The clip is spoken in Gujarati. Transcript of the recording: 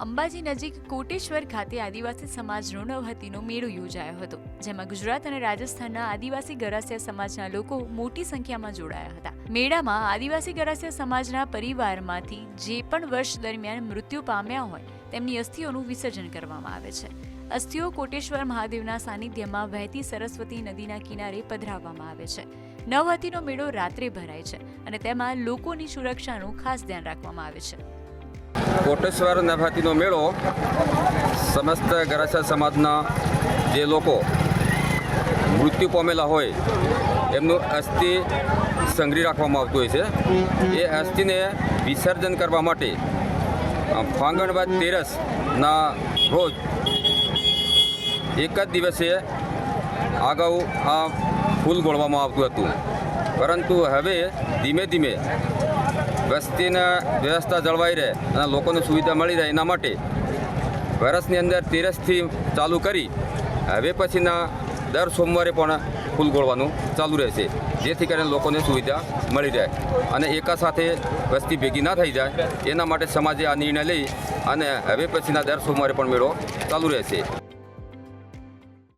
અંબાજી નજીક કોટેશ્વર ખાતે આદિવાસી સમાજનો નવહતીનો મેળો યોજાયો હતો, જેમાં ગુજરાત અને રાજસ્થાનના આદિવાસી ગરાસિયા સમાજના લોકો મોટી સંખ્યામાં જોડાયા હતા. મેળામાં આદિવાસી ગરાસિયા સમાજના પરિવારમાંથી જે પણ વર્ષ દરમિયાન મૃત્યુ પામ્યા હોય, તેમની અસ્થિઓનું વિસર્જન કરવામાં આવે છે. અસ્થિઓ કોટેશ્વર મહાદેવના સાનિધ્યમાં વહેતી સરસ્વતી નદીના કિનારે પધરાવવામાં આવે છે. નવહતીનો મેળો રાત્રે ભરાય છે અને તેમાં લોકોની સુરક્ષાનું ખાસ ધ્યાન રાખવામાં આવે છે. કોટેશ્વર નવહાતીનો મેળો સમસ્ત ગરાસા સમાજના જે લોકો મૃત્યુ પામેલા હોય એમનું અસ્થિ સંગ્રહી રાખવામાં આવતું હોય છે. એ અસ્થિને વિસર્જન કરવા માટે અ, ફાંગણ બાદ તેરસના રોજ એક જ દિવસે અગાઉ આ ફૂલ ગોળવામાં આવતું હતું. પરંતુ હવે ધીમે ધીમે વસ્તીના વ્યવસ્થા જળવાઈ રહે અને લોકોને સુવિધા મળી રહે એના માટે વર્ષની અંદર તેરસથી ચાલુ કરી હવે પછીના દર સોમવારે પણ ફૂલ ગોળવાનું ચાલુ રહેશે. જેથી કરીને લોકોને સુવિધા મળી રહે અને એકા સાથે વસ્તી ભેગી ના થઈ જાય. એના માટે સમાજે આ નિર્ણય લઈ અને હવે પછીના દર સોમવારે પણ મેળો ચાલુ રહેશે.